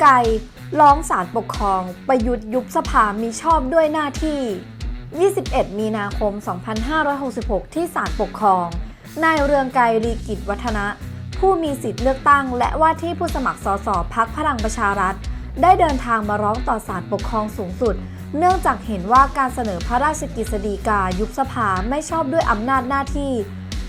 ไกรร้องศาลปกครอง ประยุทธ์ยุบสภามีชอบด้วยหน้าที่ 21 มีนาคม 2566 ที่ศาลปกครอง นายเรืองไกรลีกิจวัฒนะ ผู้มีสิทธิ์เลือกตั้ง และว่าที่ผู้สมัครสสพักพลังประชารัฐ ได้เดินทางมาร้องต่อศาลปกครองสูงสุด เนื่องจากเห็นว่าการเสนอพระราชกฤษฎีกายุบสภาไม่ชอบด้วยอำนาจหน้าที่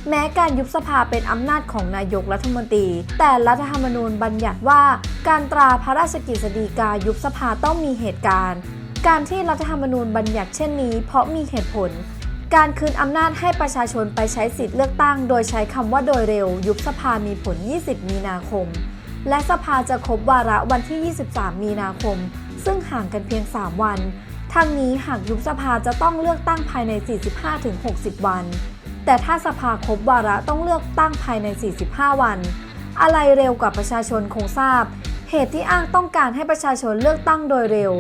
แม้การยุบสภาเป็นอำนาจของนายกรัฐมนตรี แต่รัฐธรรมนูญบัญญัติว่า การตราพระราชกฤษฎีกายุบสภาต้องมีเหตุการณ์ การที่รัฐธรรมนูญบัญญัติเช่นนี้ เพราะมีเหตุผล การคืนอำนาจให้ประชาชนไปใช้สิทธิ์เลือกตั้ง โดยใช้คำว่าโดยเร็ว ยุบสภามีผล 20 มีนาคม และสภาจะครบวาระวันที่ 23 มีนาคม ซึ่งห่างกันเพียง 3 วัน ทั้งนี้หากยุบสภาจะต้องเลือกตั้งภายใน 45-60 วัน แต่ถ้าสภาครบวาระต้องเลือกตั้งภายใน 45 วัน อะไรเร็วกว่าประชาชนคงทราบ เหตุที่อ้างต้องการให้ประชาชนเลือกตั้งโดยเร็ว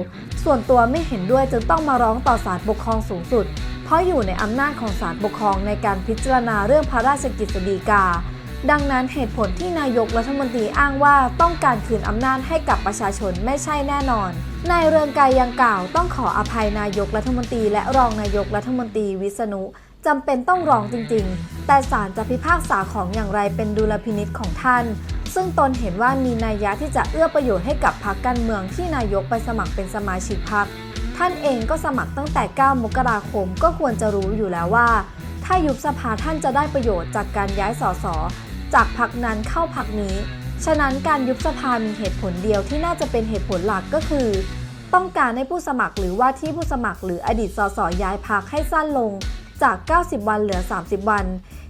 ส่วนตัวไม่เห็นด้วยจึงต้องมาร้องต่อศาลปกครองสูงสุด เพราะอยู่ในอำนาจของศาลปกครองในการพิจารณาเรื่องพระราชกฤษฎีกา ดังนั้นเหตุผลที่นายกรัฐมนตรีอ้างว่าต้องการคืนอำนาจให้กับประชาชนไม่ใช่แน่นอนนายเรืองไกรยังกล่าวต้องขออภัยนายกรัฐมนตรีและรองนายกรัฐมนตรีวิษณุ จำเป็นต้องร้องจริงๆ แต่ศาลจะพิพากษาของอย่างไรเป็นดุลพินิษของท่าน ซึ่งตนเห็นว่ามีนัยยะที่จะเอื้อประโยชน์ให้กับพรรคการเมืองที่นายกไปสมัครเป็นสมาชิกพรรคท่านเองก็สมัครตั้งแต่ 9 มกราคมก็ควรจะรู้อยู่แล้วว่า ถ้ายุบสภาท่านจะได้ประโยชน์จากการย้ายสสจากพรรคนั้นเข้าพรรคนี้ ฉะนั้นการยุบสภามีเหตุผลเดียวที่น่าจะเป็นเหตุผลหลักก็คือ ต้องการให้ผู้สมัครหรือว่าที่ผู้สมัครหรืออดีตสสย้ายพรรคให้สั้นลง จาก 90 วันเหลือ 30 วัน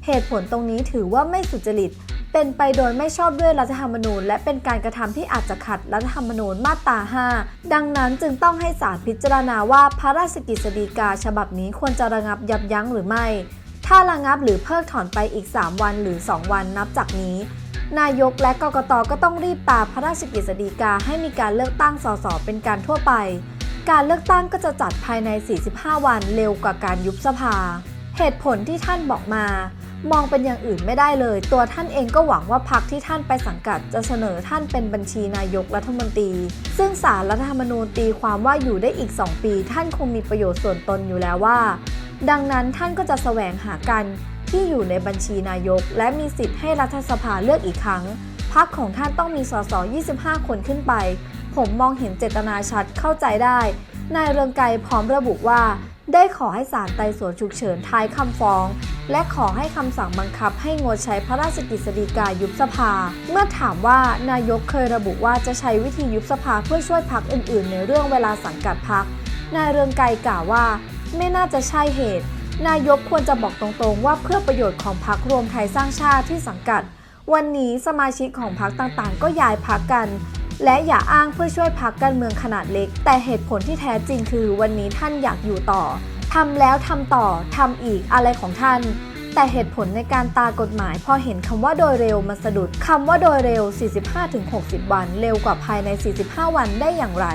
เหตุผลตรงนี้ถือว่าไม่สุจริต เป็นไปโดยไม่ชอบด้วยรัฐธรรมนูญ และเป็นการกระทำที่อาจจะขัดรัฐธรรมนูญมาตรา 5 ดังนั้นจึงต้องให้ศาลพิจารณาว่าพระราชกฤษฎีกาฉบับนี้ควรจะระงับยับยั้งหรือไม่ ถ้าระงับหรือเพิกถอนไปอีก 3 วันหรือ 2 วันนับจากนี้นายกและกกตก็ต้องรีบตราพระราชกฤษฎีกาให้มีการเลือกตั้งสสเป็นการทั่วไป การเลือกตั้งก็จะจัดภายใน 45 วันเร็วกว่าการยุบสภา เหตุผลที่ท่านบอกมา มองเป็นอย่างอื่นไม่ได้เลย ตัวท่านเองก็หวังว่าพรรคที่ท่านไปสังกัดจะเสนอท่านเป็นบัญชีนายกรัฐมนตรี ซึ่งสารรัฐธรรมนูญตีความว่าอยู่ได้อีก 2 ปี ท่านคงมีประโยชน์ส่วนตนอยู่แล้วว่า ดังนั้นท่านก็จะแสวงหากันที่อยู่ในบัญชีนายก และมีสิทธิ์ให้รัฐสภาเลือกอีกครั้งพรรคของท่านต้องมีสส 25 คนขึ้นไป ผมมองเห็นเจตนาชัดเข้าใจได้ นายเรืองไกรพร้อมระบุว่า ได้ขอให้ศาลไต่สวนฉุกเฉินท้ายคำฟ้อง และขอให้คำสั่งบังคับให้งดใช้พระราชกฤษฎีกายุบสภา เมื่อถามว่านายกเคยระบุว่าจะใช้วิธียุบสภาเพื่อช่วยพักอื่น ๆ ในเรื่องเวลาสังกัดพักนายเรืองไกรกล่าวว่า ไม่น่าจะใช่เหตุ นายกควรจะบอกตรงๆ ว่าเพื่อประโยชน์ของพรรครวมไทยสร้างชาติที่สังกัด วันนี้สมาชิกของพรรคต่างๆ ก็ย้ายพรรคกัน และอย่าอ้างเพื่อช่วยพักการเมืองขนาดเล็ก แต่เหตุผลที่แท้จริงคือวันนี้ท่านอยากอยู่ต่อทำแล้วทำต่อทำอีกอะไรของท่านแต่เหตุผลในการตากฎหมายพอเห็นคำว่าโดยเร็วมันสะดุดคำว่าโดยเร็ว 45-60 วัน เร็วกว่าภายใน 45 วันได้อย่างไร